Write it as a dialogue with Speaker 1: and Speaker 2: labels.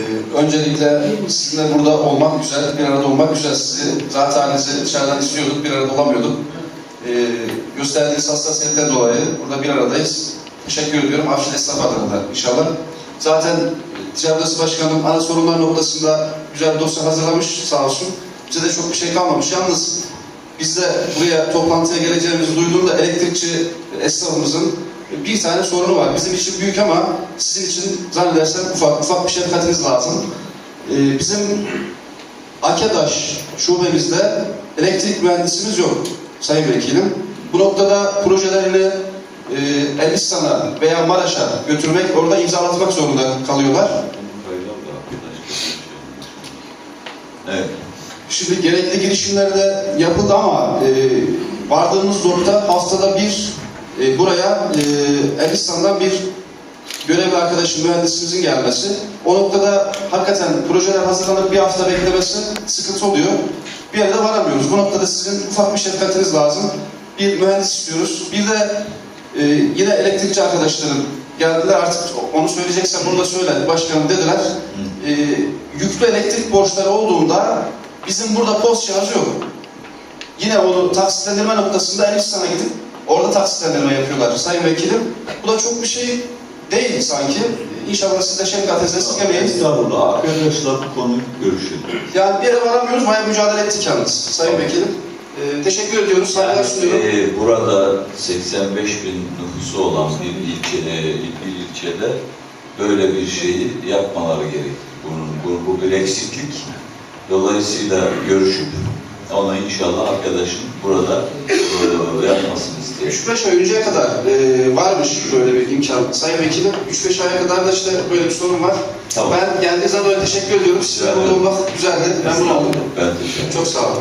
Speaker 1: Ee, öncelikle sizinle burada olmak güzel, bir arada olmak güzel. Sizi zaten halinizi dışarıdan istiyorduk, bir arada olamıyorduk. Ee, gösterdiğiniz hassasiyetten dolayı burada bir aradayız. Teşekkür ediyorum. Afşin Esnaf adına inşallah. Zaten Ticaret Başkanım ana sorunlar noktasında güzel dosya hazırlamış sağ olsun. Bize de çok bir şey kalmamış. Yalnız biz de buraya toplantıya geleceğimizi duyduğumda elektrikçi esnafımızın bir tane sorunu var. Bizim için büyük ama sizin için zannedersem ufak ufak bir şefkatiniz lazım. Ee, bizim Akedaş şubemizde elektrik mühendisimiz yok Sayın Vekilim. Bu noktada projelerini e, Elbistan'a veya Maraş'a götürmek, orada imzalatmak zorunda kalıyorlar.
Speaker 2: Evet.
Speaker 1: Şimdi gerekli girişimler de yapıldı ama e, vardığımız nokta haftada bir e, buraya e, Elbistan'dan bir görevli arkadaşım, mühendisimizin gelmesi. O noktada hakikaten projeler hazırlanıp bir hafta beklemesi sıkıntı oluyor. Bir yere de varamıyoruz. Bu noktada sizin ufak bir şefkatiniz lazım. Bir mühendis istiyoruz. Bir de e, yine elektrikçi arkadaşlarım geldiler artık onu söyleyeceksen bunu da söyle başkanım dediler. E, yüklü elektrik borçları olduğunda bizim burada post cihazı yok. Yine onu taksitlendirme noktasında Elbistan'a gidip orada taksitlendirme yapıyorlar Sayın Vekilim. Bu da çok bir şey değil sanki. İnşallah siz de şefkatinize esirgemeyin.
Speaker 2: Estağfurullah. Arkadaşlar bu konuyu görüşelim.
Speaker 1: Yani bir yere varamıyoruz, bayağı mücadele ettik yalnız Sayın Vekilim. Ee, teşekkür ediyoruz, saygılar sunuyorum.
Speaker 2: e, burada 85 bin nüfusu olan bir ilçe, bir ilçede böyle bir şeyi yapmaları gerekir. Bunun, bu, bu bir eksiklik. Dolayısıyla görüşüp ona inşallah arkadaşın burada e, yapmasını isterim.
Speaker 1: 3-5 ay önceye kadar e, varmış böyle bir imkan Sayın Vekilim. 3-5 aya kadar da işte böyle bir sorun var.
Speaker 2: Tamam.
Speaker 1: Ben geldiğiniz zaman teşekkür ediyorum.
Speaker 2: Rica
Speaker 1: burada olmak güzeldi. Memnun oldum.
Speaker 2: Ben teşekkür ederim.
Speaker 1: Çok sağ olun.